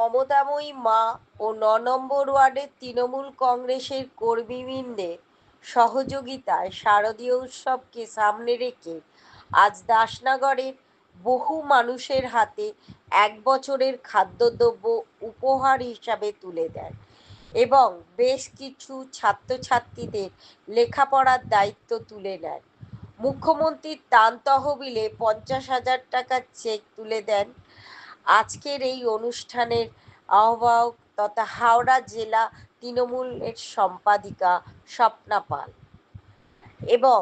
মমতাময়ী মা ও ন নম্বর ওয়ার্ডের তৃণমূল কংগ্রেসের কর্মীবৃন্দের সহযোগিতায় শারদীয় উৎসবকে সামনে রেখে আজ দাসনগরের বহু মানুষের হাতে এক বছরের খাদ্যদ্রব্য উপহার হিসাবে তুলে দেন এবং বেশ কিছু ছাত্রছাত্রীদের লেখাপড়ার দায়িত্ব তুলে নেন। মুখ্যমন্ত্রীর ত্রাণ তহবিলে পঞ্চাশ হাজার টাকার চেক তুলে দেন আজকের এই অনুষ্ঠানের আহ্বায়ক তথা হাওড়া জেলা তৃণমূলের সম্পাদিকা স্বপ্না পাল। এবং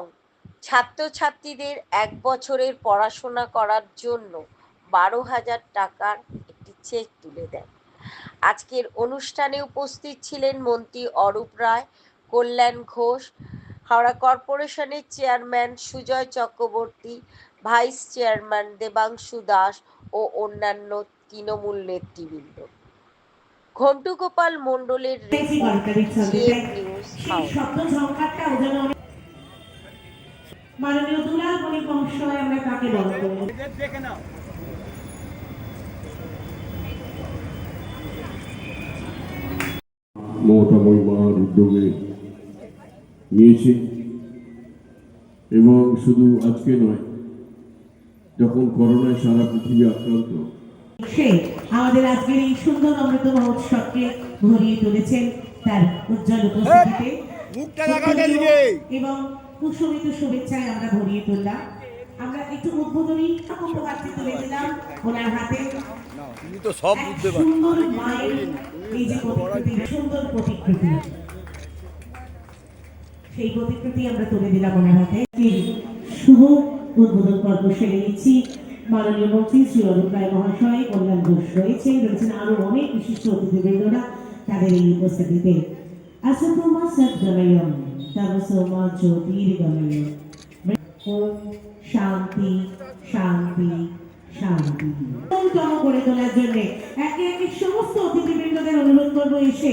ছাত্রছাত্রীদের এক বছরের পড়াশোনা করার জন্য বারো হাজার টাকার একটি চেক তুলে দেন। আজকের অনুষ্ঠানে উপস্থিত ছিলেন মন্ত্রী অরূপ রায়, কল্যাণ ঘোষ, হাওড়া কর্পোরেশনের chairman Sujay Chakraborty, vice chairman Debangshu Das ও অন্যান্য তৃণমূল নেতৃবৃন্দ ঘন্টু গোপাল মণ্ডলের মাননীয় দুলাল মণি বংশয় আমরা করব। মমতা মহিমার উদ্যোগে নিয়েছে। এবং শুধু আজকে নয় যখন করোনায় সারা পৃথিবী আক্রান্ত। সে আমাদের আজকের এই সুন্দর অমৃত মহোৎসবকে ভরিয়ে তুলেছেন তার উজ্জ্বল উপস্থিতিতে। এবং কুসুমিত শুভেচ্ছায় আমরা ভরিয়ে তুললাম। আমরা একটু উদ্বোধনী উপহারটি তুলে দিলাম ওনার হাতে। তুমি তো সব বুঝতে পারো সুন্দর মায়ের এই যে প্রতিকৃতি সুন্দর প্রতিকৃতি। সেই প্রতিকৃতি আমরা তুলে দিলাম ওনার হাতে। শুভ উদ্বোধন পর্ব সেরে নিচ্ছি। মাননীয় মন্ত্রী, শ্রী অরূপ রায় মহাশয়, কল্যাণ ঘোষ রয়েছেন রয়েছেন আরও অনেক বিশিষ্ট অতিথিবৃন্দরা তাদের এই উপস্থিতিতে। জ্যোতির্গময়ম ওম শান্তি শান্তি শান্তি। উত্তম করে তোলার জন্য একে একে সমস্ত অতিথিবৃন্দদের অনুরোধ করব এসে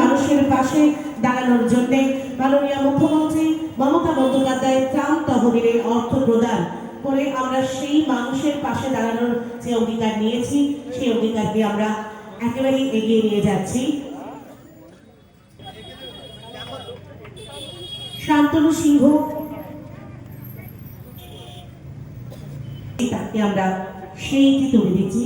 মানুষের পাশে দাঁড়ানোর জন্য মাননীয় মুখ্যমন্ত্রী মমতা বন্দ্যোপাধ্যায় ত্রাণ তহবিলের অর্থ প্রদান করে আমরা সেই মানুষের পাশে দাঁড়ানোর যে অঙ্গীকার নিয়েছি, সেই অঙ্গীকারকে আমরা একেবারেই এগিয়ে নিয়ে যাচ্ছি। শান্তনু সিংহ আমরা সেইটি তুলে দিচ্ছি।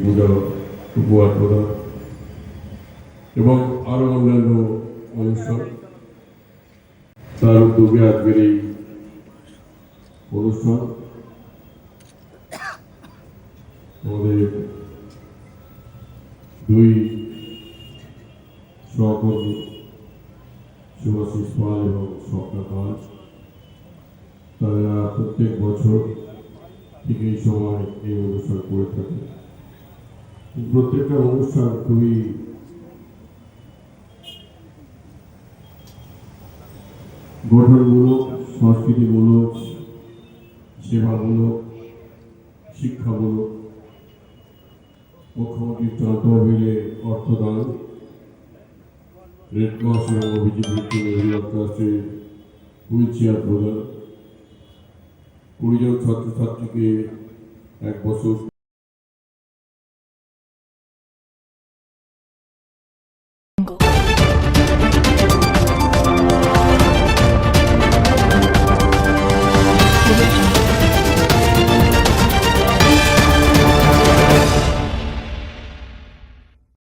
পূজা, উপহার প্রদান এবং আরও অন্যান্য অনুষ্ঠান। তার উদ্যোগে আজকের এই অনুষ্ঠান আমাদের দুই সহকর্মী শুভাশিস পাল এবং স্বপ্না পাল। তারা প্রত্যেক বছর ঠিক এই সময় এই অনুষ্ঠান করে থাকে। প্রত্যেকটা অনুষ্ঠান খুবই গঠনমূলক, সংস্কৃতিমূলক, সেবামূলক, শিক্ষামূলক মুখ্যমন্ত্রীর তহবিলে অর্থদান, রেড ক্রস এবং অভিজিৎ ভিত্তি মহিলাকে হুইল চেয়ার প্রদান কুড়িজন ছাত্রছাত্রীকে এক বছর